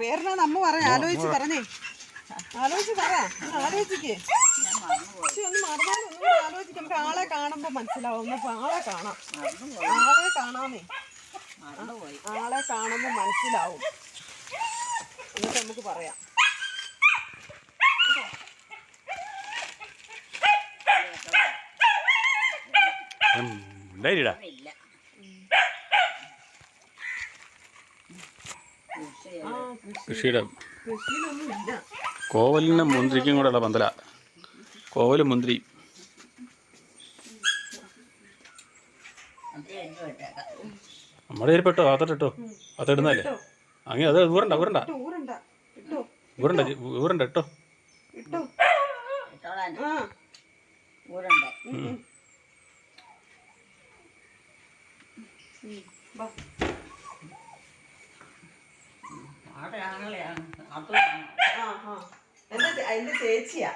പേരിനാണ് അമ്മ പറയാ. ആലോചിച്ച് പറഞ്ഞേ. ആലോചിച്ച് പറ. ആലോചിക്ക്. ഒന്ന് മറന്നാലും ഒന്നും ആലോചിക്ക്. നമുക്ക് ആളെ കാണുമ്പോ മനസ്സിലാവും. ഒന്ന് ആളെ കാണാം. ആളെ കാണാമേ. ആളെ കാണുമ്പോ മനസ്സിലാവും. എന്നിട്ട് നമുക്ക് പറയാം. കൃഷി കൃഷിയുടെ കോവലിന്റെ കോവലിനും മുന്തിരിക്കും കൂടെ ഉള്ള പന്തല. കോവലും മുന്തിരി. നമ്മുടെ കയ്യിൽ അകത്തോട്ടിട്ടോ അകത്തിടുന്നല്ലേ അങ്ങനെ അത് ഊരണ്ട ഊരണ്ട ഊരണ്ട ഇട്ടോ. ഊരണ്ട ഇട്ടോ. ഇട്ടോ. ഊരുണ്ട് ഉം, ഉം. ഉം, വാ. ആടെയാണല്ലാണ് അത് ആ ആ എന്റെ ചേച്ചിയാ.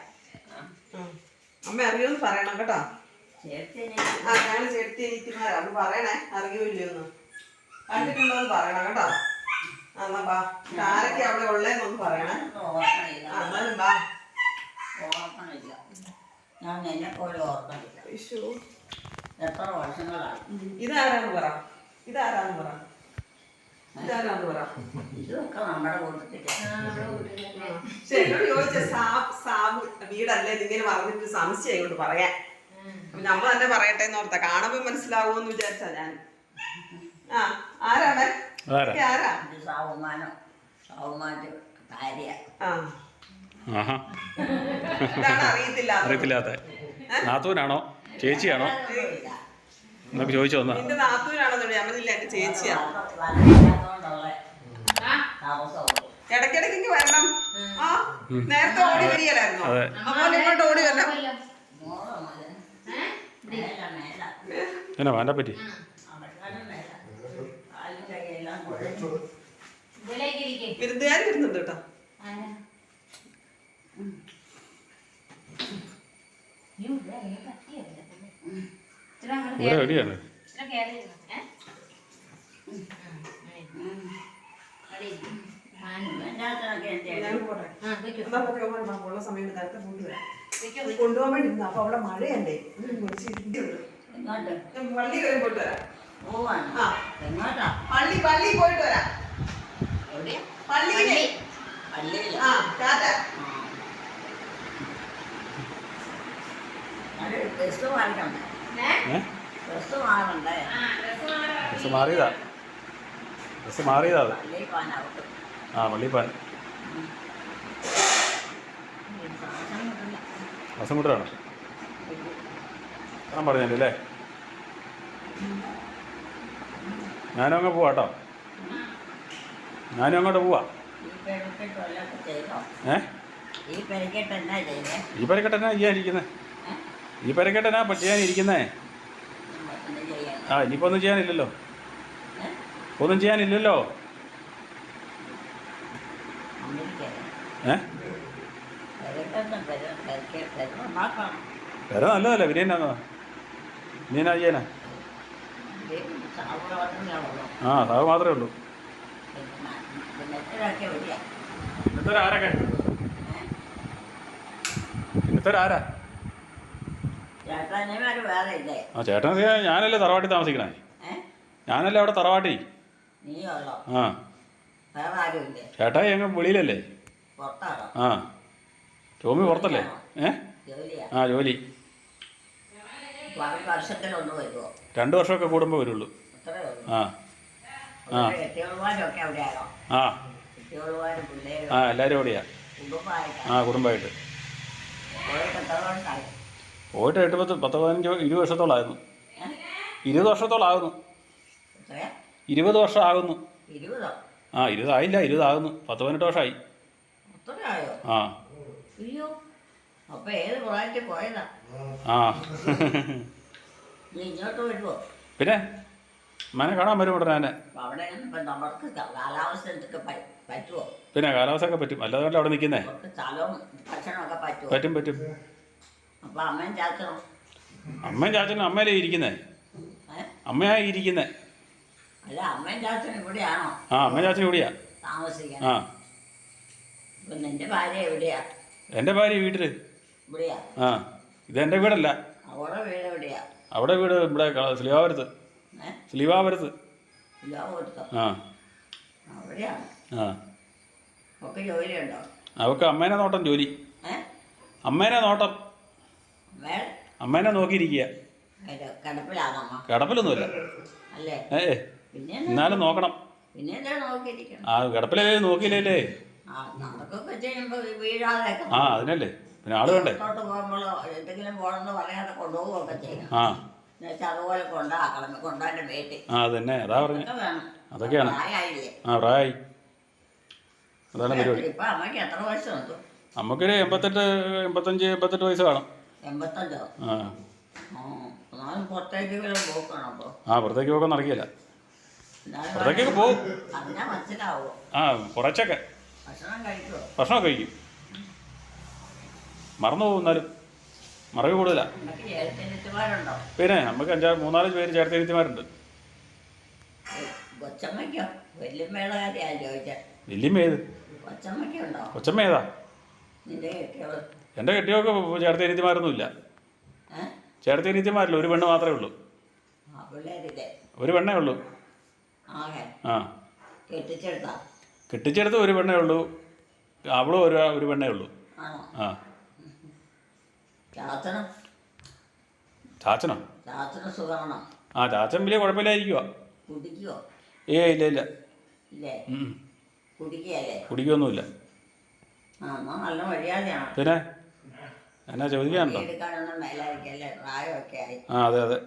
അമ്മ അറിയോന്ന് പറയണം കേട്ടോ. ആ ചേർത്തി എനിക്കുമാരാ ഒന്ന് പറയണേ. അറിയൂല്ലോന്ന് കണ്ടിട്ടുണ്ടോന്ന് പറയണം കേട്ടോ. എന്നാ ബാ ആരൊക്കെ അവിടെ ഉള്ളേന്നൊന്ന് പറയണേ. എന്നാലും ബാ ഞാൻ എന്നെ പോലെ ഓർക്കണില്ല ഇതാരാന്ന് പറ? ഇതാരാന്ന് പറ. ഇതാരാന്ന് പറ. ഇതൊക്കെ നമ്മുടെ കൂട്ടത്തില്ല പക്ഷെ എന്നോട് ചോദിച്ച സാബ് സാബ് വീടല്ല ഇതിങ്ങനെ പറഞ്ഞിട്ട് സംശയം ഇങ്ങോട്ട് പറയാൻ. അപ്പൊ നമ്മൾ തന്നെ പറയട്ടെ എന്ന് ഓർത്താ. കാണുമ്പോ മനസ്സിലാവുമെന്ന് വിചാരിച്ചാ ഞാൻ. ആ ആരാണ്? ആരാ? സാവുമാനം. സാവുമാന്റെ ഭാര്യ. ആ. അറിയത്തില്ല അറിയത്തില്ലാത്ത നാത്തൂനാണോ? ചേച്ചിയാണോ? എന്നൊക്കെ ചോദിച്ചു വന്നാ എന്റെ ചേച്ചിയാ ഇടയ്ക്കിടയ്ക്ക് ഇങ്ങ് വരണം ആ നേരത്തെ ഓടി വരികയല്ലായിരുന്നോ അതെ അപ്പോൾ ഇങ്ങോട്ട് ഓടി വരണം എന്നാ വേണ്ട പറ്റി വിരുന്നുകാർ വരുന്നുണ്ട് കേട്ടോ ഇവിടെ എവിടെയാണ് കൊണ്ടുവരാം കൊണ്ടുപോകാൻ വേണ്ടി ഇരുന്നു അപ്പൊ അവിടെ മഴയല്ലേ പള്ളി വരെ പോയിട്ട് വരാം പള്ളി പള്ളി പോയിട്ട് വരാം പള്ളിയിലെ ആ ടാറ്റ അത് ബസ് മാറിക്കണ്ടേ ബസ് മാറിയതാ. ഡ്രസ് മാറിയതാ അത്. ആ പള്ളിപ്പാൻ. ബസം ഞാൻ പറഞ്ഞല്ലേ അല്ലേ? ഞാനും അങ്ങ് പോവാ കേട്ടോ. ഞാനും അങ്ങോട്ട് പോവാ. ഏ? ഈ പരിക്കട്ടെന്നാ ചെയ്യാൻ ചെയ്തേ ഈ എന്താ ചെയ്യാൻ ആ ഇനിയിപ്പോൾ ഒന്നും ചെയ്യാനില്ലല്ലോ? ഒന്നും ചെയ്യാനില്ലല്ലോ. ഏ? പെര നല്ലതല്ലേ ബിരിയാണി നീ എന്നാ ചെയ്യാനാ? ആ സാവ് മാത്രമേ ഉള്ളൂ. ഇന്നത്തെ ആരൊക്കെ ഇന്നത്തെ ആരാ ആ ചേട്ടൻ ഞാനല്ലേ തറവാട്ടിൽ താമസിക്കണേ. ഞാനല്ലേ അവിടെ തറവാട്ടി. ആ. ചേട്ടാ അങ്ങ് വെളിയിലല്ലേ? ആ. ടോമി പുറത്തല്ലേ? ഏ? ജോലിയാ? ആ ജോലി. രണ്ടു വർഷമൊക്കെ കൂടുമ്പോൾ വരുള്ളൂ. ആ. ആ. ആ. ആ എല്ലാവരും എവിടെയാ ആ കുടുംബമായിട്ട്. പോയിട്ട് എട്ട് പത്ത് പത്ത് പതിനഞ്ച് ഇരുപത് വർഷത്തോളായിരുന്നു? ഇരുപത് വർഷത്തോളാകുന്നു ഇരുപത് വർഷം ആകുന്നു ആ ഇരുപതായില്ല ഇരുപതാകുന്നു. പത്ത് പതിനെട്ട് വർഷമായി. ആ. ആ. പിന്നെ മനെ കാണാൻ വരും ഉടനെ തന്നെ പിന്നെ കാലാവസ്ഥ ഒക്കെ പറ്റും. അല്ലാതെ അവിടെ നിൽക്കുന്നേ? പറ്റും പറ്റും. അപ്പൊ അമ്മയും ചാച്ചനും. അമ്മയും ചാച്ചനും അമ്മയിലേ ഇരിക്കുന്നേ? അമ്മയാ ഇരിക്കുന്നേ. അല്ല അമ്മയും ചാച്ചനും ഇവിടെയാണോ? ആ അമ്മയും ചാച്ചനും ഇവിടെയാ. താമസിക്കുന്നത് ആ. ഇപ്പൊ നിന്റെ ഭാര്യ എവിടെയാ? എന്റെ ഭാര്യ വീട്ടിൽ. ഇവിടെയാ? ആ ഇതെന്റെ വീടല്ല. അവളെ വീട് എവിടെയാ? അവിടെ വീട് ഇവിടെ ക- സ്ലീവാപുരത്ത്. ഏ? സ്ലീവാപുരത്ത്. ആ. അവിടെയാണ്. ആ. ഒക്കെ ജോലിയുണ്ടോ? അവൾക്ക് അമ്മേനെ നോട്ടം ജോലി. ഏ? അമ്മേനെ നോട്ടം. അമ്മേനെ നോക്കിയിരിക്കുക. കിടപ്പിലൊന്നുമില്ല. ഏ എന്നാലും നോക്കണം. ആ കിടപ്പിലേ നോക്കിയില്ലേ ആ അതിനല്ലേ. പിന്നെ ആൾ വേണ്ടേ? ആ. ആ അതന്നെ. അതാ പറഞ്ഞു. അതൊക്കെയാണ്. ആ പ്രായി അതാണ് പരിപാടി. നമുക്കൊരു എൺപത്തെട്ട് എൺപത്തഞ്ച് എൺപത്തെട്ട് വയസ്സ് കാണും. എൺപത്തഞ്ചോ? ആ. പുറത്തേക്ക് പോകാൻ നടക്കില്ല. പുറത്തേക്കൊക്കെ പോവും ആ കുറച്ചൊക്കെ. ഭക്ഷണം കഴിക്കും. മറന്നു പോകും എന്നാലും. മറവി കൂടുതലാ. പിന്നെ നമുക്ക് അഞ്ചാറ് മൂന്നാൽ പേര് ചേർത്തെഴുത്തിമാരുണ്ട് കൊച്ചമ്മയ്ക്കോ? വല്യമ്മയുടെ കെട്ടിയൊക്കെ എന്റെ കെട്ടിയൊക്കെ ചേർത്തെഴുത്തിമാരൊന്നുമില്ല ഏ ചേർത്തെഴുത്തിമാരില്ല ഒരു പെണ്ണ് മാത്രമേ ഉള്ളൂ. ഒരു പെണ്ണേ ഉള്ളൂ. ആ. കെട്ടിച്ചെടുത്ത? കെട്ടിച്ചെടുത്ത് ഒരു പെണ്ണേ ഉള്ളൂ. അവളും ഒരു ഒരു പെണ്ണേ ഉള്ളൂ. ആ. ചാച്ചനും? ആ ചാച്ചൻ വലിയ കുഴപ്പമില്ലായിരിക്കുക ഏ ഇല്ല ഇല്ല. കുടിക്കൊന്നുമില്ല. പിന്നെ? എന്നാ ചോദിക്കാനുണ്ടോ? ആ അതെ അതെ.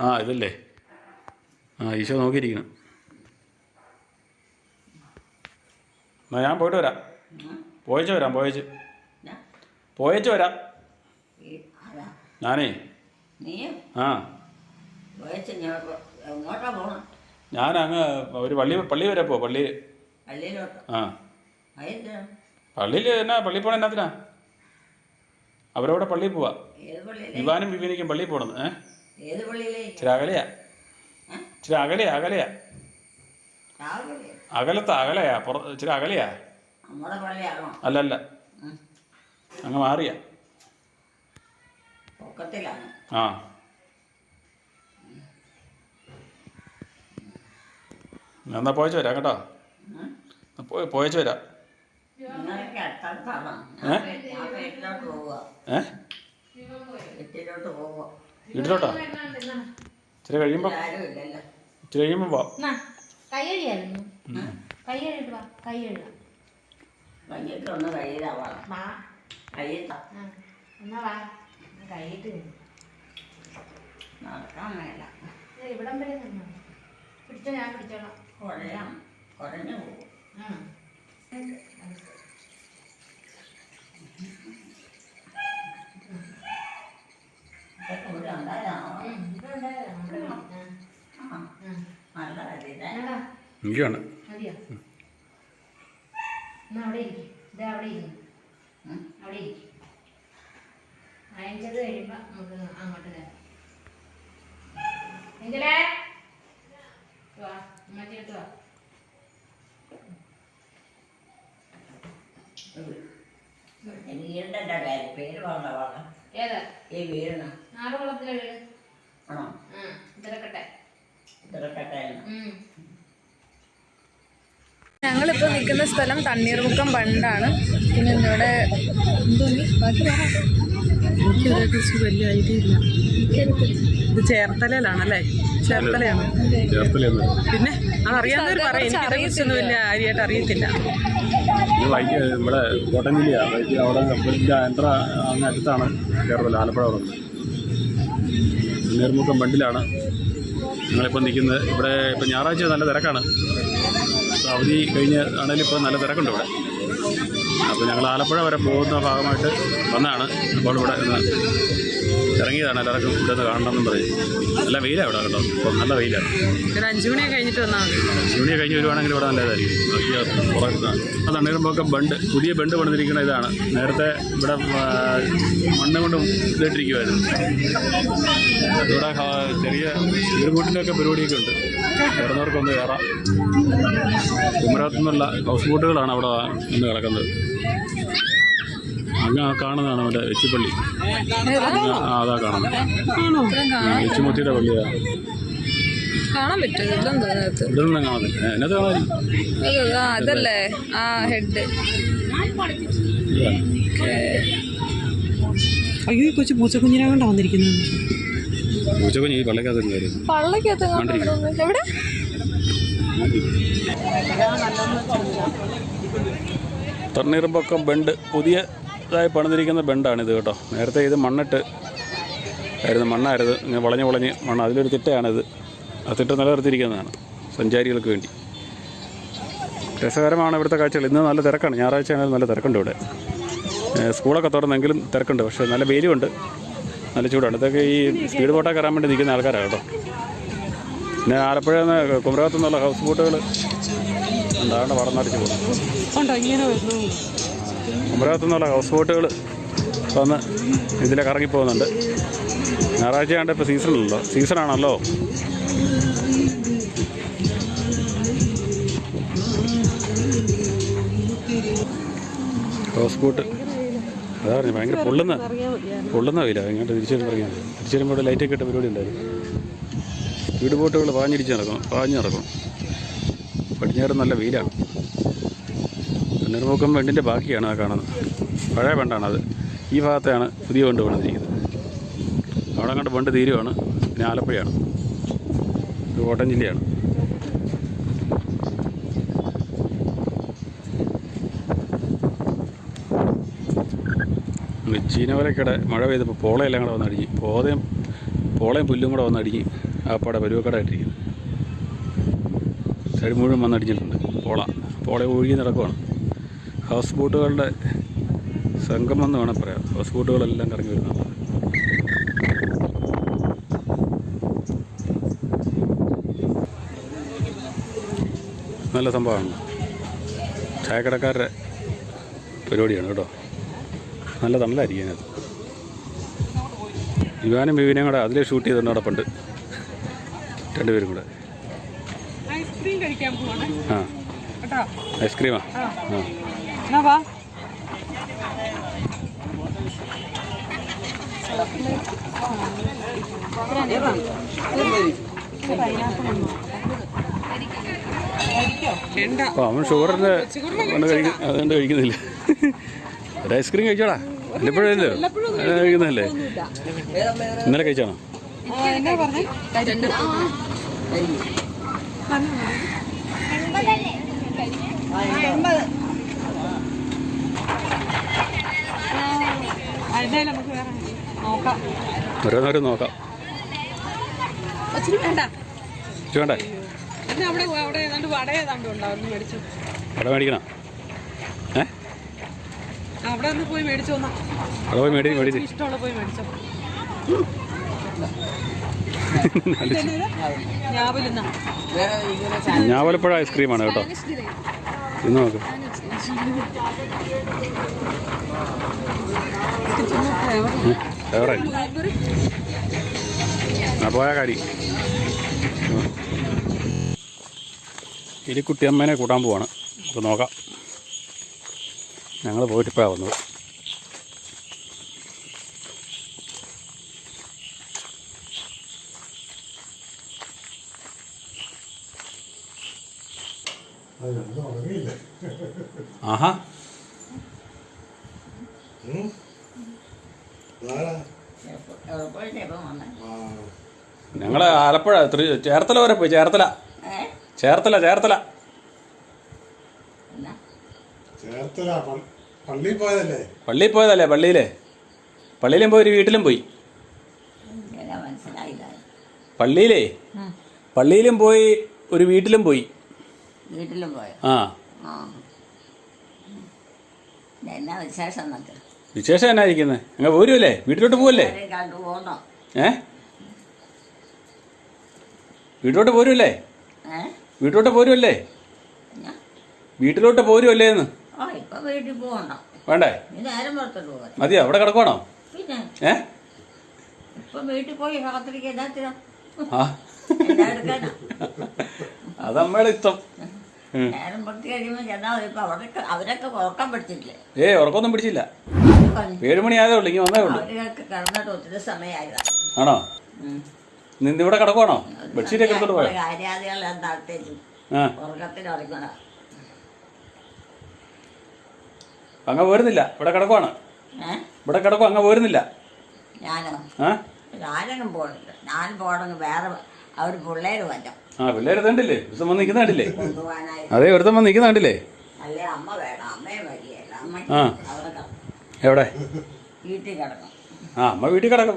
ആ ഇതല്ലേ? ആ ഈശോ നോക്കിയിരിക്കണം. എന്നാ ഞാൻ പോയിട്ട് വരാം. പോയച്ച് വരാം പോയച്ച്. പോയച്ച് വരാം. ഞാനേ. ആ. ഞാൻ അങ്ങ് ഒരു പള്ളി പള്ളി വരെ പോ പള്ളി ആ. പള്ളിയിൽ എന്നാ പള്ളി പോകണം എന്നാത്തിനാ? അവരവിടെ പള്ളിയിൽ പോവാ. വിവാനും വിവനിക്കും പള്ളിയിൽ പോകണം ഏ? ഇച്ചിരി അകലെയാ? ഇച്ചിരി അകലെയാ അകലെയാ. അകലത്ത് അകലെയാ പുറ ഇച്ചിരി അകലെയാ. അല്ല അല്ല അങ്ങ് മാറിയാ. ആ. എന്നാ പോയച്ചു വരാം കേട്ടോ. പോയച്ച് വരാം. വീട്ടിലോട്ട് ഇച്ചിരി കഴിയുമ്പോ ഇച്ചിരി കഴിയുമ്പോ കഴുകിയായിരുന്നു വാ കയ്യിട്ടാ. എന്നാ. നടക്കാൻ മേല. ഇവിടം വരെ നിന്നോ? പിടിച്ചോ ഞാൻ പിടിച്ചോളാം. കുഴഞ്ഞു പോകും എനിക്കാണ് അയച്ചത് കഴിയുമ്പോ നമുക്ക് അങ്ങോട്ട് കയറാം എങ്കിലേ വാ ഉമ്മച്ചി എടുത്ത് വാ വീടിന്റെ പേര് ഏതാ? ഈ വീടിന്. വീട്. ആണോ? ഞങ്ങളിപ്പോൾ നിൽക്കുന്ന സ്ഥലം തണ്ണീർമുക്കം ബണ്ടാണ് പിന്നെ ഇവിടെ ഇതിനെക്കുറിച്ച് വലിയ ഐഡിയ ഇല്ല. ഇത് ചേർത്തലയിലാണല്ലേ? ചേർത്തലയാണ്. ചേർത്തലയൊന്നും പിന്നെ അതറിയാവുന്നവർ പറയാം. എനിക്ക് ഇതിനെക്കുറിച്ചൊന്നും വലിയ കാര്യമായിട്ട് അറിയത്തില്ല. ഇത് വൈകി ഇവിടെ കോട്ടയം ജില്ലയാണ് വൈകി അവിടെ കപ്പലിന്റെ ആൻഡ്ര അങ്ങ് അടുത്താണ് ചേർത്തല ആലപ്പുഴ അവിടെ നീർമുക്കം ബണ്ടിലാണ്. ഞങ്ങളിപ്പോൾ നിൽക്കുന്നത്. ഇവിടെ ഇപ്പോൾ ഞായറാഴ്ച നല്ല തിരക്കാണ്. അവധി കഴിഞ്ഞ് ആണെങ്കിലും ഇപ്പോൾ നല്ല തിരക്കുണ്ട് ഇവിടെ. അപ്പോൾ ഞങ്ങൾ ആലപ്പുഴ വരെ പോകുന്ന ഭാഗമായിട്ട് വന്നതാണ്. അപ്പോൾ ഇവിടെ ഇറങ്ങിയതാണ് എല്ലാവർക്കും ഇതൊന്ന് കാണണമെന്നും പറയും. നല്ല വെയിലാണ് ഇവിടെ കേട്ടോ. ഇപ്പോൾ നല്ല വെയിലാണ് ഒരു അഞ്ചു മണിയൊക്കെ കഴിഞ്ഞിട്ട് വന്നാൽ മതി. മണിയൊക്കെ കഴിഞ്ഞ് വരുവാണെങ്കിൽ ഇവിടെ നല്ലതായിരിക്കും അത് തണ്ണീർമ്പൊക്കെ ബണ്ട് പുതിയ ബണ്ട് പണിതിരിക്കുന്ന ഇതാണ്. നേരത്തെ ഇവിടെ ആ, മണ്ണ് കൊണ്ട് ഇതിട്ടിരിക്കുമായിരുന്നു ഇവിടെ ആ, ചെറിയ വീടുകൂട്ടിലൊക്കെ പരിപാടിയൊക്കെ ഉണ്ട്. കയറുന്നവർക്കൊന്ന് കയറാം. കുമരകത്തു നിന്നുള്ള ഹൗസ് ബോട്ടുകളാണ് അവിടെ ഇന്ന് കിടക്കുന്നത്. അങ്ങ് ആ കാണുന്നതാണ് മറ്റേ എച്ചിപ്പള്ളി. ആ അതാ കാണുന്നത്. എച്ചിമുത്തിയുടെ കാണാൻ പുതിയ കാണാൻ ഇത് ആ അതല്ലേ. ആ ഹെഡ്. അയ്യോ ഈ കൊച്ചു പൂച്ചക്കുഞ്ഞിനെ കൊണ്ടാ വന്നിരിക്കുന്നത്. പൂച്ചക്കുഞ്ഞ് ഈ പള്ളിക്കകത്ത് കയറി. പള്ളക്കകത്ത് കാണുന്നുണ്ടോ? എവിടെ? തണ്ണീർമ്പക്കം ബണ്ട്. പുതിയതായി പണിതിരിക്കുന്ന ബെൻഡാണിത് കേട്ടോ. നേരത്തെ ഇത് മണ്ണിട്ട് ആയിരുന്നു മണ്ണായിരുന്നു. ഇങ്ങനെ വളഞ്ഞ് വളഞ്ഞ് മണ്ണ് അതിലൊരു തിട്ടയാണിത്. ആ തിട്ട നിലനിർത്തിയിരിക്കുന്നതാണ് സഞ്ചാരികൾക്ക് വേണ്ടി. രസകരമാണ് ഇവിടുത്തെ കാഴ്ചകൾ. ഇന്ന് നല്ല തിരക്കാണ്. ഞായറാഴ്ച ആണെങ്കിൽ നല്ല തിരക്കുണ്ട് ഇവിടെ. സ്കൂളൊക്കെ തുറന്നെങ്കിലും തിരക്കുണ്ട്. പക്ഷേ നല്ല വെയിലുമുണ്ട് നല്ല ചൂടാണ്. ഇതൊക്കെ ഈ സ്പീഡ് ബോട്ടൊക്കെ കയറാൻ വേണ്ടി നിൽക്കുന്ന ആൾക്കാരാണ് കേട്ടോ. പിന്നെ ആലപ്പുഴ കുമരകത്തു നിന്നുള്ള ഹൗസ് ബോട്ടുകൾ ഉണ്ടാകേണ്ട വളർന്നടിച്ച് പോകുന്നു. ഉണ്ടോ ഇങ്ങനെ വരുന്നു കുമരകത്തു നിന്നുള്ള ഹൗസ് ബോട്ടുകൾ വന്ന് ഇതിലെ കറങ്ങി ഞായറാഴ്ചയാണ്ട് ഇപ്പോൾ സീസണല്ലോ സീസണാണല്ലോ ഹൗസ് ബോട്ട് അതാ പറഞ്ഞു ഭയങ്കര പൊള്ളുന്ന പൊള്ളുന്ന വെയില. ഇങ്ങോട്ട് തിരിച്ചു ഇറങ്ങിയാൽ തിരിച്ചു വരുമ്പോൾ ലൈറ്റൊക്കെ ഇട്ട പരിപാടി ഉണ്ടായിരുന്നു. വീട് ബോട്ടുകൾ പാഞ്ഞിരിച്ച് നടക്കണം പാഞ്ഞ് നടക്കണം പടിഞ്ഞാറ് നല്ല വെയിലാണ് കണ്ണീർമുക്കം വെണ്ടിന്റെ ബാക്കിയാണ് ആ കാണുന്നത്. പഴയ ബണ്ടാണത് ഈ ഭാഗത്തെയാണ് പുതിയ വണ്ട് പണിതിരിക്കുന്നത് അവിടെ കണ്ട് ബണ്ട് തീരുവാണ്. പിന്നെ ആലപ്പുഴയാണ്. ഇത് കോട്ടയം ജില്ലയാണ്. ചീനവലക്കിടെ മഴ പെയ്തപ്പോൾ പോളയെല്ലാം കൂടെ വന്നടിഞ്ഞ്. പോതയും പോളയും പുല്ലും കൂടെ വന്നടിഞ്ഞ് ആ പാടെ പരുവക്കടായിട്ടിരിക്കുന്നു. സൈഡ് മുഴുവൻ വന്നടിഞ്ഞിട്ടുണ്ട്. പോള. പോള ഒഴുകി നടക്കുവാണ്. ഹൗസ് ബോട്ടുകളുടെ സംഘം എന്ന് വേണം പറയാം. ഹൗസ് ബോട്ടുകളെല്ലാം കറങ്ങി വരുന്നുണ്ട് നല്ല സംഭവമാണ്. ചായക്കടക്കാരുടെ പരിപാടിയാണ് കേട്ടോ. നല്ല തണലായിരിക്കും അതിനകത്ത്. ഇവാനും വിവിനെയും കൂടെ അതിലെ ഷൂട്ട് ചെയ്തിട്ടുണ്ട് അവിടെ പണ്ട്. രണ്ടുപേരും കൂടെ. ആ. ഐസ്ക്രീമാ? ആ. എന്നാ വാ അവൻ ഷുഗറിന്റെ അതുകൊണ്ട് കഴിക്കുന്നില്ല. ഒരു ഐസ്ക്രീം കഴിച്ചോടാ. വല്ലപ്പോഴല്ലോ? കഴിക്കുന്നല്ലേ? ഇന്നലെ കഴിച്ചാണോ? ആ, എന്നാ പറഞ്ഞേ ആ, എന്തായാലും നമുക്ക് വേറെ നോക്കാം ഓരോന്നോരും നോക്കാം. വേണ്ട. വട മേടിക്കണം? ഏ? അവിടെ ഒന്ന് പോയി മേടിച്ചു അവിടെ പോയി മേടി മേടിച്ച്. ഇഷ്ടമുള്ള പോയി മേടിച്ചോ. ഞാവലപ്പുഴ ഐസ്ക്രീമാണ് കേട്ടോ. ഇന്ന് നോക്ക് ആ പോയാ കാരി. എലിക്കുട്ടി അമ്മേനെ കൂട്ടാൻ പോവാണ്. അപ്പോൾ നോക്കാം. ഞങ്ങൾ പോയിട്ട് ഇപ്പോഴാണ് വന്നത്. ആഹാ. ഞങ്ങൾ ആലപ്പുഴ ചേർത്തല വരെ പോയി ചേർത്തല. ചേർത്തല ചേർത്തല. പള്ളിയിൽ പോയതല്ലേ? പള്ളിയിൽ പോയതല്ലേ പള്ളിയിലെ? പള്ളിയിലും പോയി ഒരു വീട്ടിലും പോയി. പള്ളിയിലേ? പള്ളിയിലും പോയി ഒരു വീട്ടിലും പോയി. വീട്ടിലും പോയോ? ആ. ആ. എന്നാ വിശേഷം എന്നിട്ട്? വിശേഷം എന്നാ ഇരിക്കുന്നത് അങ്ങ് പോരുമല്ലേ വീട്ടിലോട്ട് പോവല്ലേ? ആരെയും കണ്ടു പോന്നോ? ഏ? വീട്ടിലോട്ട് പോരുമല്ലേ ഏ? വീട്ടിലോട്ട് പോരുമല്ലേ വീട്ടിലോട്ട് പോരുമല്ലേ എന്ന്? ഓ ഇപ്പൊ വീട്ടിൽ പോകണ്ടോ വേണ്ടേ? നീ നേരം പുറത്തോട്ട് പോകാൻ മതിയോ? അവിടെ കിടക്കുവാണോ? പിന്നെ? ഏ? ഇപ്പൊ വീട്ടിൽ പോയി എന്നാത്തിനാ ആ. എന്നാ എടുക്കാനാ? അത് അമ്മയുടെ ഇഷ്ടം. നേരം പുറത്ത് കഴിയുമ്പോൾ ചെന്നാൽ മതി. ഇപ്പൊ അവരൊക്കെ അവരൊക്കെ ഉറക്കം പഠിച്ചിട്ടില്ലേ ഏ ഉറക്കമൊന്നും പിടിച്ചില്ല. ഏഴ് മണി ആയതേ ഉള്ളൂ ഇങ്ങനെ വന്നേ ഉള്ളൂ. അവരൊക്കെ കിടന്നിട്ട് ഒത്തിരി സമയമായതാ. ആണോ? നിന്ന് ഇവിടെ കിടക്കുവാണോ? ബെഡ്ഷീറ്റൊക്കെ എടുത്തോട്ട് പോയോ? കാര്യാദികളെല്ലാം താഴ്ത്തേച്ചു ആ. ഉറക്കത്തിൽ ഉറങ്ങണം അങ്ങ് വരുന്നില്ല ഇവിടെ കിടക്കുവാണ്. ഇവിടെ കിടക്കും അങ്ങ് വരുന്നില്ല ഞാനോ? ഞാനൊന്നും പോണില്ല. ഞാൻ പോണെങ്കിൽ വേറെ അവർ പിള്ളേർ വരാം ആ പിള്ളേർ കണ്ടില്ലേ? ഒരുത്തം വന്ന് നിൽക്കുന്ന കണ്ടില്ലേ? അതെ ഒരുത്തം വന്ന് നിൽക്കുന്ന കണ്ടില്ലേ? ആ. എവിടെ? ആ അമ്മ വീട്ടിൽ കിടക്കും.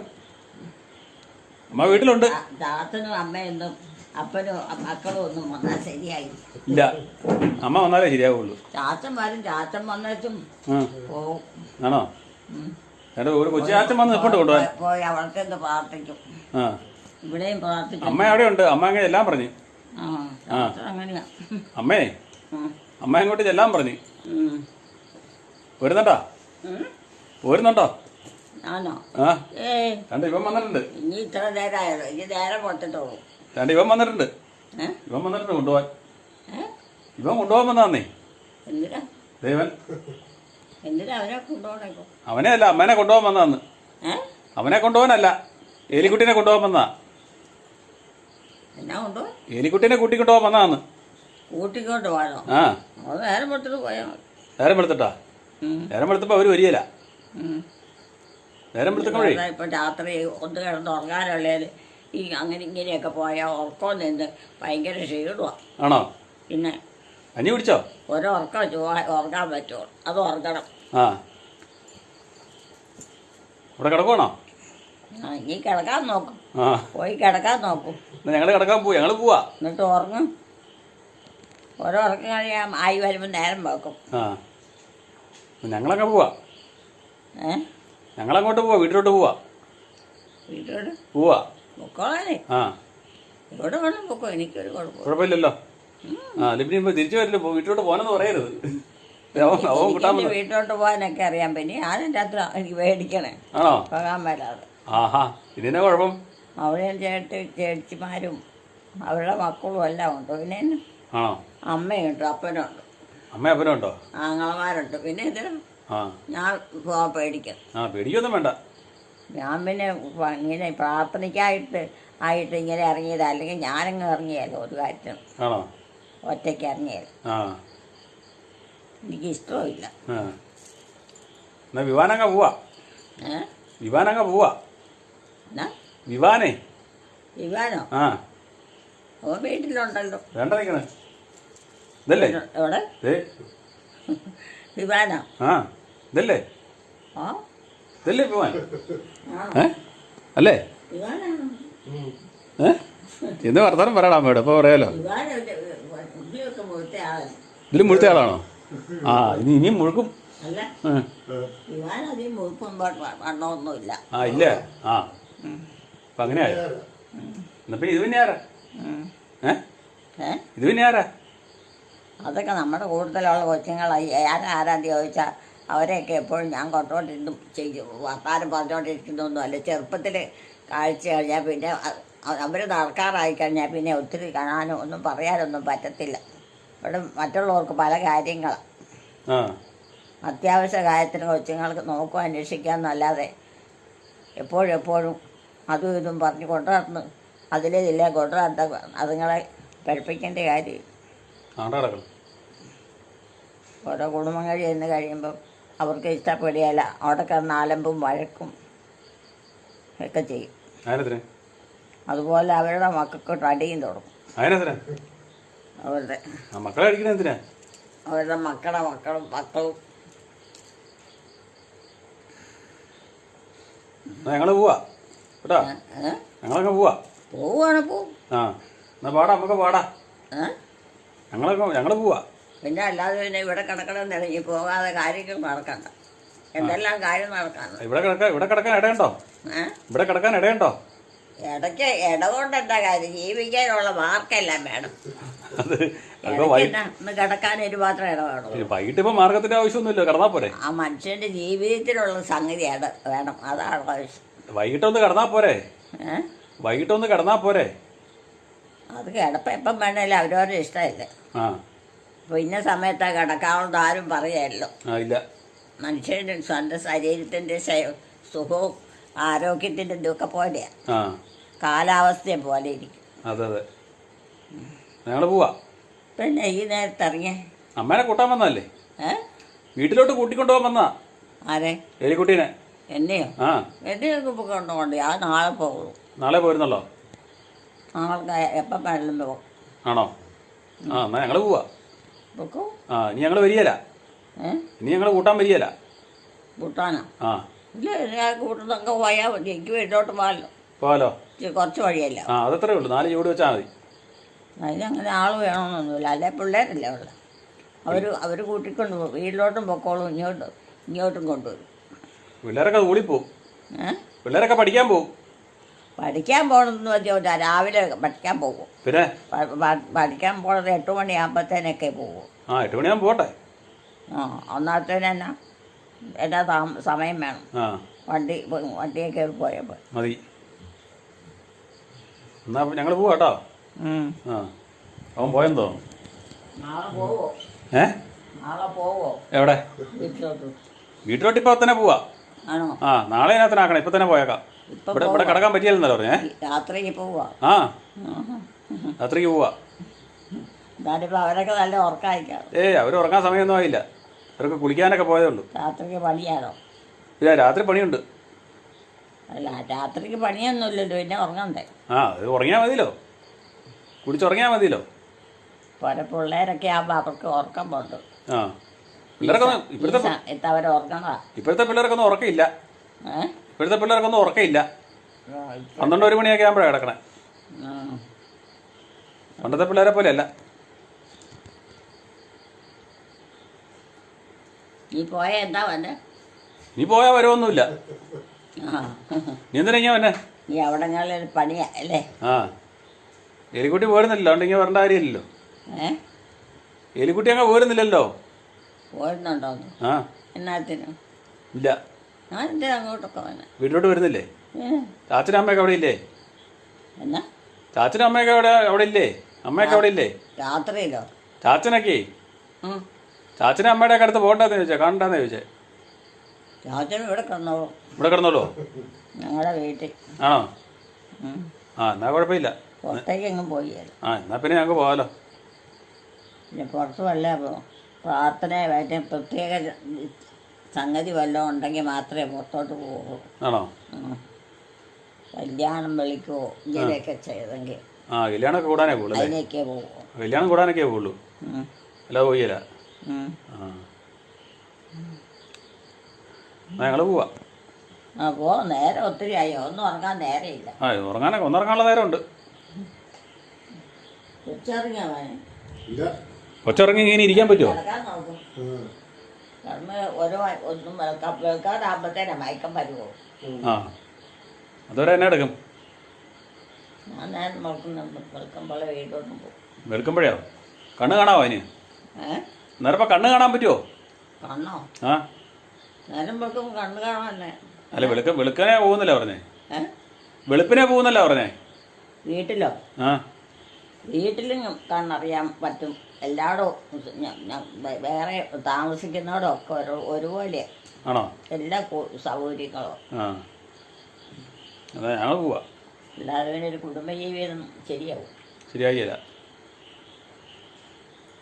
അമ്മ വീട്ടിലുണ്ട്. അമ്മയൊന്നും അപ്പനും മക്കളും ഒന്നും വന്നാൽ ശരിയായി ഇല്ല. അമ്മ വന്നാലേ ശരിയാവുള്ളൂ. ചാച്ചൻ വരും. ചാച്ചൻ വന്നേച്ചും ആ. പോവും. ആണോ? ഒരു കൊച്ചു ചാച്ചൻ വന്ന് എപ്പോഴും കൊണ്ടുപോകാൻ. പോയി- അവൾക്കെന്ത് പ്രാർത്ഥിക്കും. ആ. ഇവിടെയും പ്രാർത്ഥിക്കും അമ്മ അവിടെ ഉണ്ട് അമ്മ അങ്ങനെ എല്ലാം പറഞ്ഞു. ആ അങ്ങനെയാ. അമ്മേ അമ്മ അങ്ങോട്ട് ചെല്ലാൻ പറഞ്ഞു. പോരുന്നുണ്ടോ? പോരുന്നുണ്ടോ? ആണോ? ആ. രണ്ട് ഇവൻ വന്നിട്ടുണ്ട്. ഇനി ഇത്ര നേരമായല്ലോ ഇനി നേരം പൊട്ടിട്ടുള്ളൂ രണ്ട് ഇവൻ വന്നിട്ടുണ്ട്. കൊണ്ടുപോവാൻ ഇവൻ വന്നിട്ടുണ്ട് ഏ? ഇവൻ കൊണ്ടുപോകാൻ വന്നതാന്നേ. എന്തിനാ? ദേവൻ. എന്തിനാ അവനെ കൊണ്ടുപോകണേ അവനെ അല്ല അമ്മേനെ കൊണ്ടുപോകാൻ വന്നാന്ന് അവനെ കൊണ്ടുപോകാനല്ല എലിക്കുട്ടീനെ കൊണ്ടുപോകാൻ വന്നതാ. എന്നാ ഉണ്ടോ എലിക്കുട്ടീനെ കൂട്ടി കൊണ്ടുപോകാൻ വന്നതാന്ന്. കൂട്ടിക്കൊണ്ട് ആ. അത് നേരം പൊട്ടിട്ട് പോയാൽ മതി. നേരം വെളുത്തിട്ടാ? ഉം. നേരം വെളുത്തപ്പോൾ അവർ വരികയില്ല. നേരം വെളുത്തപ്പോഴേ അതാ ഇപ്പൊ രാത്രി ഒന്ന് കിടന്ന് ഉറങ്ങാനുള്ളത് ഈ അങ്ങനെ ഇങ്ങനെയൊക്കെ പോയാൽ ഉറക്കം നിന്ന് ഭയങ്കര ക്ഷീണമാണ് ആണോ? പിന്നെ അഞ്ഞു പിടിച്ചോ ഓരോ ഉറക്കം ഉറങ്ങാൻ പറ്റുമോ അത് ഉറങ്ങണം. ആ. ഇവിടെ കിടക്കുവാണോ? ഇനി കിടക്കാൻ നോക്കും. പോയി കിടക്കാൻ നോക്കും. ഞങ്ങൾ കിടക്കാൻ പോയി ഞങ്ങൾ പോവാ. എന്നിട്ട് ഉറങ്ങും. ഓരോ ഉറക്കം കഴിയാൻ ആയി വരുമ്പോൾ നേരം വെക്കും. ആ. ഞങ്ങളൊക്കെ പോവാ. ഏ? ഞങ്ങളങ്ങോട്ട് പോവാ. വീട്ടിലോട്ട് പോവാ. വീട്ടിലോട്ട്? പോവാ. പൊക്കോളാനേ. ആ. ഇവിടെ വേണം പൊക്കോ. എനിക്കൊരു കുഴപ്പം കുഴപ്പമില്ലല്ലോ. ആ അല്ലെങ്കിൽ ഇപ്പൊ തിരിച്ചു വരില്ല. വീട്ടിലോട്ട് പോകാനെന്ന് പറയരുത്. വീട്ടിലോട്ട് പോകാനൊക്കെ അറിയാൻ പിന്നെ ആരും രാത്രി എനിക്ക് മേടിക്കണേ ആണോ? പോകാൻ വരാതെ ആഹാ. ഇതിനെ കുഴപ്പം? അവിടെയും ചേട്ടി ചേച്ചിമാരും അവരുടെ മക്കളും എല്ലാം ഉണ്ട്. പിന്നെ? ആണോ? അമ്മയുണ്ട് അപ്പനുണ്ട്. അമ്മ അപ്പനുണ്ടോ? ആങ്ങളമാരുണ്ട്. പിന്നെ ഇത് ഞാൻ പോകാൻ ആ പേടിക്കൊന്നും വേണ്ട. ഞാൻ പിന്നെ ഇങ്ങനെ പ്രാർത്ഥനയ്ക്കായിട്ട് ആയിട്ട് ഇങ്ങനെ ഇറങ്ങിയത്. അല്ലെങ്കിൽ ഞാനങ്ങ് ഇറങ്ങിയല്ലോ ഒരു കാര്യത്തിനും. ഒറ്റയ്ക്ക് ഇറങ്ങിയത്. എനിക്ക് ഇഷ്ടമില്ല എന്നാ വിവാനങ്ങ പോവാ. വിമാനങ്ങ പോവാ. എന്നാ? വിവാനേ? വിവാനോ? ആ. ഓ വീട്ടിലുണ്ടല്ലോ. വേണ്ട നിൽക്കണേ ഇതല്ലേ? എവിടെ? ദേ. ഇവാനോ ആ ഇതല്ലേ? ആ. ഇതല്ലേ വിവാൻ? ഏ? അല്ലേ? ഏ? എന്ന് വർത്താനം പറയടാ അമ്മയോട്. അപ്പോൾ പറയാലോ? മുഴുത്ത ഇതിലും മുഴുത്ത ആളാണോ? ആ ഇനി ഇനിയും മുഴുക്കും. ഏ. ആ. ഇല്ല. ആ. അപ്പം അങ്ങനെ ആയോ എന്നപ്പോ ഇത് പിന്നെ ആരാ? ഏ? ഏ? ഇത് പിന്നെ ആരാ? അതൊക്കെ നമ്മുടെ കൂടുതലുള്ള കൊച്ചുങ്ങളായി ആരാ ആരാന്ന് ചോദിച്ചാൽ അവരെയൊക്കെ എപ്പോഴും ഞാൻ കൊണ്ടോണ്ടിരുന്നു. ചെയ്തു വർത്താനം പറഞ്ഞുകൊണ്ടിരിക്കുന്നൊന്നും അല്ല. ചെറുപ്പത്തിൽ കാഴ്ച കഴിഞ്ഞാൽ പിന്നെ അവർ നടക്കാറായി കഴിഞ്ഞാൽ പിന്നെ ഒത്തിരി കാണാനോ ഒന്നും പറയാനൊന്നും പറ്റത്തില്ല. ഇവിടെ മറ്റുള്ളവർക്ക് പല കാര്യങ്ങളാണ് ആ. അത്യാവശ്യ കാര്യത്തിന് കൊച്ചുങ്ങൾക്ക് നോക്കുക അന്വേഷിക്കാമെന്നല്ലാതെ എപ്പോഴും എപ്പോഴും അതും ഇതും പറഞ്ഞ് കൊണ്ടുനടന്ന് അതിലേ ഇല്ല കൊണ്ടുനടന്ന അതുങ്ങളെ പഠിപ്പിക്കേണ്ട കാര്യം. ഓരോ കുടുംബങ്ങൾ ചെന്ന് കഴിയുമ്പം അവർക്ക് ഇഷ്ടപ്പെടുകയില്ല അവിടെ കിടന്ന് ആലമ്പും വഴക്കും ഒക്കെ ചെയ്യും. അതുപോലെ അവരുടെ മക്കൾക്ക് അടിയും തുടങ്ങും അവരുടെ. മക്കളെ അവരുടെ മക്കളും മക്കളും എന്നാ ഞങ്ങൾ പോവാ. കേട്ടോ. ഞങ്ങളൊക്കെ പോവാ. പോവാണ് പോ. ആ എന്നാ പാടാ നമുക്ക് പാടാ. ഞങ്ങളൊക്കെ ഞങ്ങൾ പോവാ. പിന്നെ അല്ലാതെ പിന്നെ ഇവിടെ കിടക്കണം ഇറങ്ങി പോകാതെ കാര്യങ്ങൾ നടക്കണ്ട. എന്തെല്ലാം കാര്യം നടക്കാണ് ഇവിടെ കിടക്കാൻ ഇവിടെ കിടക്കാൻ ഇടയുണ്ടോ? ഇവിടെ കിടക്കാൻ ഇടയുണ്ടോ? ഇടയ്ക്ക് ഇടകൊണ്ട് എന്താ കാര്യം? ജീവിക്കാനുള്ള മാർക്കെല്ലാം ഇട വേണം വൈകിട്ട് ഇപ്പൊ മാർഗത്തിന്റെ ആവശ്യമൊന്നുമില്ല കിടന്നാ പോരെ. ആ മനുഷ്യന്റെ ജീവിതത്തിലുള്ള സംഗതി വേണം. അതാണ് ആവശ്യം. വൈകിട്ടൊന്ന് കിടന്നാ പോരെ. ഏ? വൈകിട്ടൊന്ന് കിടന്നാ പോരെ. അത് കിടപ്പ് എപ്പം വേണേലും അവരവരുടെ ഇഷ്ടമില്ല. ആ. അപ്പോൾ ഇന്ന സമയത്താ കിടക്കാവുന്നത് ആരും പറയല്ലോ. ആ ഇല്ല. മനുഷ്യന്റെ സ്വന്തം ശരീരത്തിന്റെ ശ- സുഖവും ആരോഗ്യത്തിന്റെ ഇതൊക്കെ പോലെയാണ് ആ. കാലാവസ്ഥയെ പോലെ ഇരിക്കും. അതെ അതെ. ഞങ്ങൾ പോവാ. പിന്നെ ഈ നേരത്തെ ഇറങ്ങിയ. അമ്മേനെ കൂട്ടാൻ വന്നല്ലേ ഏ? വീട്ടിലോട്ട് കൂട്ടിക്കൊണ്ടുപോകാൻ വന്നാ ആരെ? എലിക്കുട്ടീനെ എന്നെയോ? ആ. എന്നെയൊക്കെ ഇപ്പോൾ കൊണ്ടുപോകണ്ട? ഞാൻ നാളെ പോകുള്ളൂ നാളെ പോരുന്നല്ലോ? നാളെ എപ്പം വേണമെങ്കിലും പോകും. ആണോ? ആ എന്നാ ഞങ്ങൾ പോവാ. പൊക്കോ? ആ ഇനി ഞങ്ങൾ വരികയില്ല ഏ? ഇനി ഞങ്ങൾ കൂട്ടാൻ വരികയില്ല കൂട്ടാനോ? ആ. ഇല്ല ഞാൻ കൂട്ടുന്നൊക്കെ പോയാൽ മതി. എനിക്ക് വീട്ടിലോട്ട് പോകാമല്ലോ പോകാലോ? ഇച്ചിരി കുറച്ച് വഴിയല്ല? ആ അതത്രേ ഉള്ളൂ. നാല് ചൂട് വെച്ചാൽ മതി. അതിനങ്ങനെ ആൾ വേണമെന്നൊന്നുമില്ല. അല്ലെ പിള്ളേരല്ലേ ഉള്ളത് അവർ അവർ കൂട്ടിക്കൊണ്ട് പോകും വീട്ടിലോട്ടും പൊക്കോളും. ഇങ്ങോട്ടും ഇങ്ങോട്ടും കൊണ്ടുവരും. പിള്ളേരൊക്കെ സ്കൂളിൽ പോവും. പിള്ളേരൊക്കെ പഠിക്കാൻ പോവും. പഠിക്കാൻ പോകണമെന്ന് വെച്ചാൽ രാവിലെ പഠിക്കാൻ പോകും പിന്നെ? പഠിക്കാൻ പോണത് എട്ട് മണിയാകുമ്പോഴത്തേനൊക്കെ പോകും ആ എട്ട് മണിയാകുമ്പോൾ പോട്ടെ. ആ ഒന്നാമത്തേന് എന്നാ? എന്നാ താമ സമയം വേണം. ആ. വണ്ടി വണ്ടിയൊക്കെ കയറി പോയപ്പോൾ മതി. എന്നാ ഞങ്ങൾ പോവാ കേട്ടോ. ആ. അവൻ പോയെന്തോ? നാളെ പോവോ? ഏ? നാളെ പോവോ? എവിടെ? വീട്ടിലോട്ട്. വീട്ടിലോട്ട് ഇപ്പൊ തന്നെ പോവാ. ആ നാളെ ഇതിനകത്തിനാക്കണം ഇപ്പൊ തന്നെ പോയേക്കാം. ഇവിടെ ഇവിടെ കിടക്കാൻ പറ്റിയല്ലോ പറഞ്ഞേ. രാത്രിക്ക് പോവാ. ആ. രാത്രിക്ക് പോവാ. അവരൊക്കെ നല്ല ഉറക്കമായിക്കാണ് ഏയ് അവർ ഉറങ്ങാൻ സമയമൊന്നും ആയില്ല. അവർക്ക് കുളിക്കാനൊക്കെ പോയതേ ഉള്ളൂ രാത്രിക്ക് പണിയാണോ? ഇല്ല രാത്രി പണിയുണ്ട്. അല്ല രാത്രിക്ക് പണിയൊന്നുമില്ലല്ലോ. പിന്നെ ഉറങ്ങണ്ടേ? ആ അത് ഉറങ്ങിയാൽ മതിയല്ലോ. കുടിച്ചുറങ്ങിയാൽ മതിയല്ലോ. പല പിള്ളേരൊക്കെ ആകുമ്പോൾ അവർക്ക് ഉറക്കം പോണ്ട്. ആ. ഇപ്പോഴത്തെ പിള്ളേർക്കൊന്നും ഉറക്കമില്ല. ഇപ്പോഴത്തെ പിള്ളേർക്കൊന്നും ഉറക്കമില്ല. പന്ത്രണ്ട് ഒരു മണിയൊക്കെ ആകുമ്പോഴാണ് കിടക്കണേ. പണ്ടത്തെ പിള്ളേരെ പോലെയല്ല. നീ പോയ എന്താ വന്നെ? നീ പോയാ വരുമൊന്നുമില്ല ആ. നീ എന്തിനാ ഇങ്ങനെ വന്നെ? നീ അവിടങ്ങളിൽ പണിയാ അല്ലേ? ആ. എലിക്കുട്ടി പോരുന്നില്ലല്ലോ അതുകൊണ്ട് ഇങ്ങനെ വരേണ്ട കാര്യമില്ലല്ലോ. എലിക്കുട്ടി അങ്ങ് പോരുന്നില്ലല്ലോ. പോരുന്നുണ്ടോ ആ. എന്നാത്തിന്? ഇല്ല. ഞാൻ എന്തിനാ അങ്ങോട്ടൊക്കെ വന്നെ? വീട്ടിലോട്ട് വരുന്നില്ലേ? ചാച്ചനും അമ്മയൊക്കെ അവിടെ ഇല്ലേ? എന്നാ? ചാച്ചനും അമ്മയൊക്കെ അവിടെ അവിടെ ഇല്ലേ? അമ്മയൊക്കെ അവിടെ ഇല്ലേ? രാത്രിയിലോ? ചാച്ചനൊക്കെ ഉം. ചാച്ചനും അമ്മയുടെ ഒക്കെ അടുത്ത് പോകണ്ടെന്ന് ചോദിച്ചാ കാണണ്ടെന്ന് ചോദിച്ചേ. രാത്രി ഇവിടെ കിടന്നോളൂ. ഇവിടെ കിടന്നോളൂ? ഞങ്ങളുടെ വീട്ടിൽ. ആണോ? ഉം. ആ എന്നാ കുഴപ്പമില്ല. പുറത്തേക്ക് എങ്ങും പോയി ആ എന്നാ പിന്നെ ഞങ്ങൾക്ക് പോകാലോ. പിന്നെ പുറത്ത് വല്ല പ്രാർത്ഥന മറ്റേ പ്രത്യേക സംഗതി വല്ലതും ഉണ്ടെങ്കിൽ മാത്രമേ പുറത്തോട്ട് പോകൂ. ആണോ? കല്യാണം വിളിക്കുവോ ഇങ്ങനെയൊക്കെ ചെയ്തെങ്കിൽ ആ കല്യാണമൊക്കെ കൂടാനേ പോകുള്ളൂ അതിനൊക്കെ പോകും. കല്യാണം കൂടാനൊക്കെ പോകുള്ളൂ അല്ലാതെ പോയില്ല. ഞങ്ങൾ പോവാ. അപ്പോൾ നേരെ ഒത്തിരി ആയി. ഒന്നും ഉറങ്ങാൻ നേരെയില്ല ആ ഉറങ്ങാനൊക്കെ ഒന്നിറങ്ങാനുള്ള നേരമുണ്ട്. ഉച്ചറിഞ്ഞാ ഇല്ല ഇങ്ങനെ ഇരിക്കാൻ പറ്റുമോ ഒന്നും മയക്കം വരുമോ ആ. അതുവരെ എന്നെ എടുക്കും? വെളുക്കുമ്പോഴോ കണ്ണ് കാണാവോ അതിന്? നേരപ്പം കണ്ണ് കാണാൻ പറ്റുമോ കണ്ണോ? ആ. കണ്ണ് അല്ല വെളുക്ക വെളുക്കനെ പോകുന്നല്ലേ പറഞ്ഞേ? വെളുപ്പിനെ പോകുന്നല്ല പറഞ്ഞേ? വീട്ടിലോ? ആ. വീട്ടിലും കണ്ണറിയാൻ പറ്റും. എല്ലായിടും വേറെ താമസിക്കുന്നവിടും ഒക്കെ ഒരു ഒരുപോലെ ആണോ? എല്ലാ സൗകര്യങ്ങളും. അതാ ഞങ്ങൾ പോവാ. ഒരു കുടുംബജീവിതം ശരിയാവും. ശരിയാകില്ല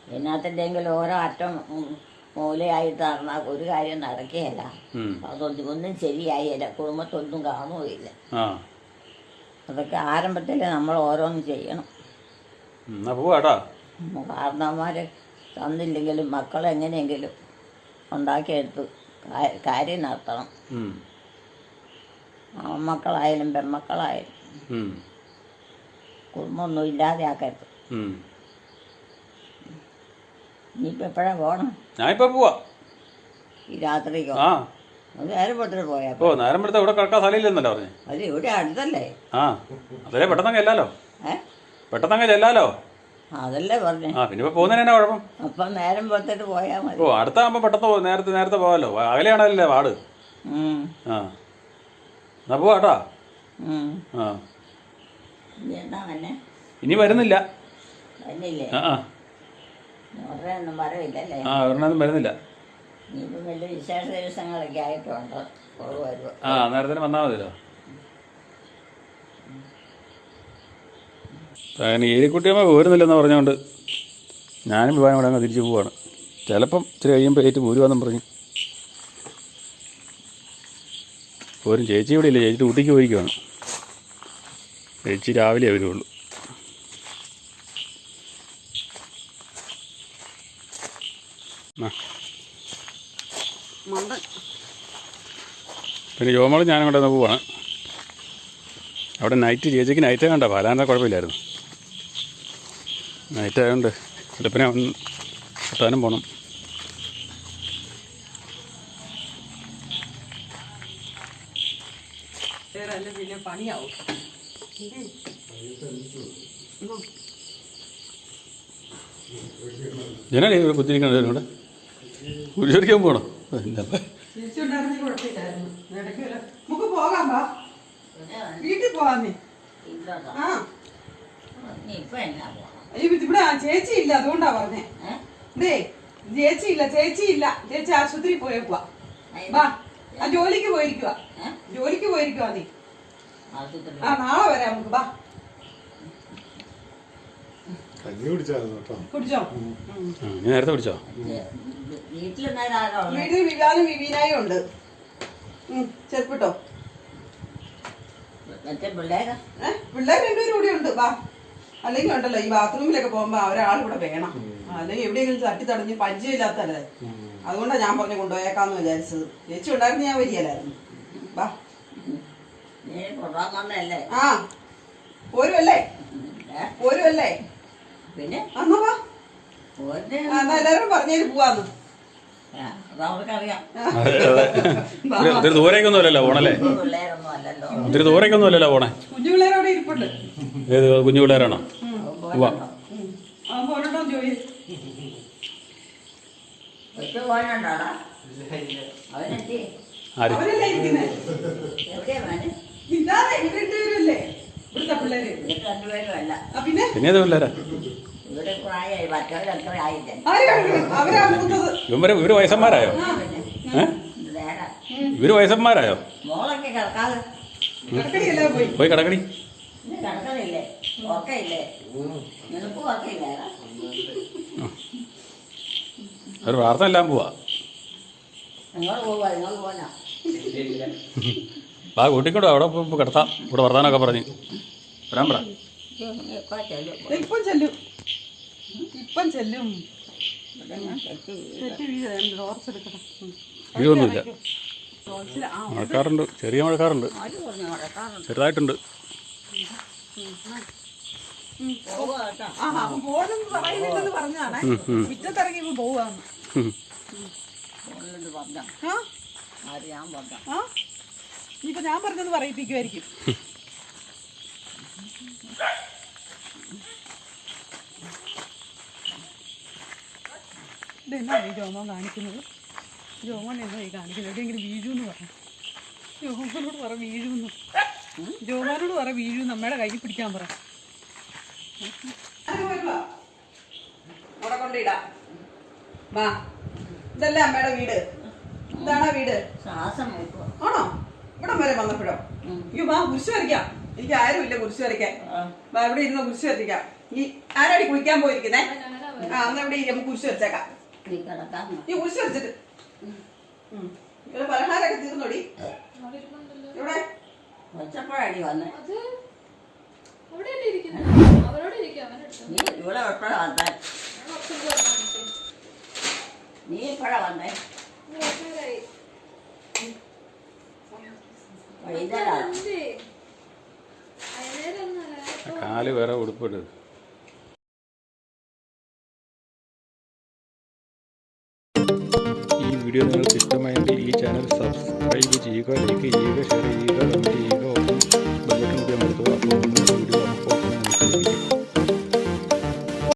ഇതിനകത്തിന്റെങ്കിലും ഓരോ അറ്റം ഉം മൂലയായിട്ട് നടന്നാൽ ഒരു കാര്യം നടക്കുകയല്ല. അതൊന്നും ഒന്നും ശരിയായില്ല. കുടുംബത്തൊന്നും കാണുകയില്ല. അതൊക്കെ ആരംഭത്തിൽ നമ്മൾ ഓരോന്നും ചെയ്യണം. എന്നാ പോവാ കേട്ടോ കാരണവന്മാർ തന്നില്ലെങ്കിലും മക്കളെങ്ങനെയെങ്കിലും ഉണ്ടാക്കിയെടുത്ത് കാര്യം നടത്തണം. മക്കളായാലും പെൺമക്കളായാലും. കുടുംബമൊന്നും ഇല്ലാതെ ആക്കരുത് ഉം. ഇനിയിപ്പോൾ എപ്പോഴാ പോകണം ഞാനിപ്പോൾ പോവാ. ഈ രാത്രിക്കോ? ആ. നേരം പോയാ ഓ നേരം ഇവിടെ കിടക്കാൻ സ്ഥലമില്ലെന്നല്ലേ പറഞ്ഞേ? അത് ഇവിടെ അടുത്തല്ലേ? ആ. അതല്ലേ പെട്ടെന്നങ്ങ് ചെല്ലാലോ. ഏ? പെട്ടെന്നങ്ങ് ചെല്ലാലോ. അതല്ലേ പറഞ്ഞേ. ആ പിന്നെ പോകുന്നതിന് എന്നാ കുഴപ്പം? അപ്പൊ നേരം പൊത്തിട്ട് പോയാൽ മതി. ഓ അടുത്താകുമ്പോൾ പെട്ടെന്ന് പോകും നേരത്തെ നേരത്തെ പോകാമല്ലോ. അകലെയാണല്ലേ വാട് ഉം, ആ. എന്നാ പോവാ ഉം. ആ. ഇനി എന്നാ ഇനി വരുന്നില്ല. ആ ആ. ഉടനെ ഒന്നും വരവില്ലല്ലേ? ആ ഒരെണ്ണം വരുന്നില്ല. ഇനിയിപ്പം വലിയ വിശേഷ ദിവസങ്ങളൊക്കെ ആയിട്ടുണ്ട്? കുറവ് വരുമോ ആ നേരത്തിന് വന്നാ മതിയല്ലോ. അങ്ങനെ ഏരിക്കുട്ടിയമ്മ പോരുന്നില്ലെന്ന് പറഞ്ഞുകൊണ്ട് ഞാനും വിവാഹം ഇവിടെ അങ്ങ് തിരിച്ചു പോവാണ്. ചിലപ്പം ഇച്ചിരി കഴിയുമ്പോൾ ഏറ്റ് പോരുവാന്നും പറഞ്ഞു. പോരും. ചേച്ചി ഇവിടെ ഇല്ല. ചേച്ചി ഊട്ടിക്ക് പോയിരിക്കുവാണ്. ചേച്ചി രാവിലെ വരുള്ളൂ പിന്നെ ജോമോളും ഞാനും കൂടെ ഒന്ന് പോവാണ്. അവിടെ നൈറ്റ് ചേച്ചിക്ക് നൈറ്റ് വേണ്ട പാലാന കുഴപ്പമില്ലായിരുന്നു. നൈറ്റ് ആയതുകൊണ്ട് വെളുപ്പിനെ അവൻ കിട്ടാനും പോകണം പിന്നെ പണിയാവും. ഞാനാണ് ഇവിടെ കുത്തിരിക്കണത് ഇവിടെ കുരിശടിക്കാൻ പോകണം വീട്ടിൽ പോവാം നീ. ഇനി എന്നാ പോകണം അയ്യോ ഇവിടെ ചേച്ചി ഇല്ല അതുകൊണ്ടാ പറഞ്ഞേ. ഇതേ ദേ ചേച്ചി ഇല്ല ചേച്ചി ഇല്ല. ചേച്ചി ആശുപത്രി പോയേക്കുവാ. വാ ആ ജോലിക്ക് പോയിരിക്കുക? ജോലിക്ക് പോയിരിക്കുക നീ. ആ നാളെ വരാം നമുക്ക് വാ. കുടിച്ചോ? ആ നീ നേരത്തെ ഉള്ളത്? വീട്ടിൽ വിവാനും വിവീനായും ഉണ്ട്. ചെരുപ്പിട്ടോ പിള്ളേർ രണ്ടുപേരും കൂടി ഉണ്ട് വാ. അല്ലെങ്കിൽ ഉണ്ടല്ലോ ഈ ബാത്റൂമിലൊക്കെ പോകുമ്പോ ഒരാൾ ഇവിടെ വേണം. അല്ലെങ്കിൽ എവിടെയെങ്കിലും തട്ടി തടഞ്ഞ് പരിചയമില്ലാത്തല്ലേ? അതുകൊണ്ടാണ് ഞാൻ പറഞ്ഞു കൊണ്ടുപോയേക്കാന്ന് വിചാരിച്ചത്. ചേച്ചി ഉണ്ടായിരുന്നു ഞാൻ വരികയല്ലായിരുന്നു. വാ. ആ പോരുമല്ലേ? പോരുമല്ലേ പിന്നെ? അന്നാ വാ. എന്നാ എല്ലാവരും പറഞ്ഞേര് പോവാന്ന്. ഒത്തിരി ദൂരേക്കൊന്നും അല്ലല്ലോ പോണല്ലേ? ഒത്തിരി ദൂരേക്കൊന്നും അല്ലല്ലോ പോണേ? കുഞ്ഞു പിള്ളേർ അവിടെ ഇരിപ്പുണ്ട്. ഏത് കുഞ്ഞു പിള്ളേരാണോ? ഉവ്വ. പിന്നെ ഏത് പിള്ളേരാ? ഇവർ ഇവർ വയസ്സന്മാരായോ? ഇവർ വയസ്സന്മാരായോ? പോയി കിടക്കടി. നിനക്കും ഒരു പ്രാർത്ഥന എല്ലാം പോവാ? ബാ കൂട്ടിക്കൂടെ. അവിടെ കിടത്താം. ഇവിടെ വർത്താനൊക്കെ പറഞ്ഞു. വരാൻ പറ. ഇപ്പം ചെല്ലും. ഇപ്പം ചെല്ലും. വീഴൊന്നുമില്ല. മഴക്കാറുണ്ട് ചെറിയ മഴക്കാറുണ്ട് ചെറുതായിട്ടുണ്ട്. Mm-hmm. ചെറുതായിട്ടുണ്ട് പറയുന്നില്ലെന്ന് പറഞ്ഞാണേ മുറ്റത്തിറങ്ങി ഇപ്പൊ പോവാന്ന്. ഞാൻ പറഞ്ഞോ. ഇനിയിപ്പോ ഞാൻ പറഞ്ഞത് പറയിപ്പിക്കുമായിരിക്കും ഇതെന്നാ ഈ ജോമോൻ കാണിക്കുന്നത്? ജോമോൻ എന്നാ ഈ കാണിക്കുന്നത്? എവിടെയെങ്കിലും വീഴു എന്ന് പറഞ്ഞു. ജോമോനോട് പറ വീഴൂന്ന് ജോമോനോട് പറ വീഴൂ നമ്മുടെ കൈ പിടിക്കാൻ പറ. അവിടെ കൊണ്ടിടാം വാ. ഇതല്ലേ അമ്മയുടെ വീട്. ഇതാണോ വീട്. ആണോ? ഇവിടം വരെ വന്നപ്പോഴോ? അയ്യോ വാ കുരിശ് വരയ്ക്കാം. എനിക്ക് ആരും ഇല്ല കുരിശ് വരയ്ക്കാൻ. വാ ഇവിടെ ഇരുന്ന് കുരിശ് വരയ്ക്കാം. ഈ ആരാടി കുളിക്കാൻ പോയിരിക്കുന്നേ? ആ അന്ന് ഇവിടെ ഇരിക്കും കുരിശ് വരച്ചേക്കാം. ഈ കുരിശ് വരച്ചിട്ട്. ഇവിടെ പലഹാരമൊക്കെ തീർന്നോടി. ഇവിടെ വെച്ചപ്പോഴടി വന്നേ. അവിടെ ഇരിക്കുന്നത്? അവരോട് ഇരിക്കാം അവരെടുത്തു നീ ഇവിടെ എപ്പോഴാ വന്നേ? നീ എപ്പോഴാ വന്നേ? കാൽ വേറെ ഉടുപ്പിട്ട് വീഡിയോ നിങ്ങൾക്ക് ഇഷ്ടമായെങ്കിൽ ഈ ചാനൽ സബ്സ്ക്രൈബ് ചെയ്യുക ലൈക്ക് ചെയ്യുക ഷെയർ ചെയ്യുക കമന്റ് ചെയ്യുക ഒപ്പം കൂടി അമർത്തുക.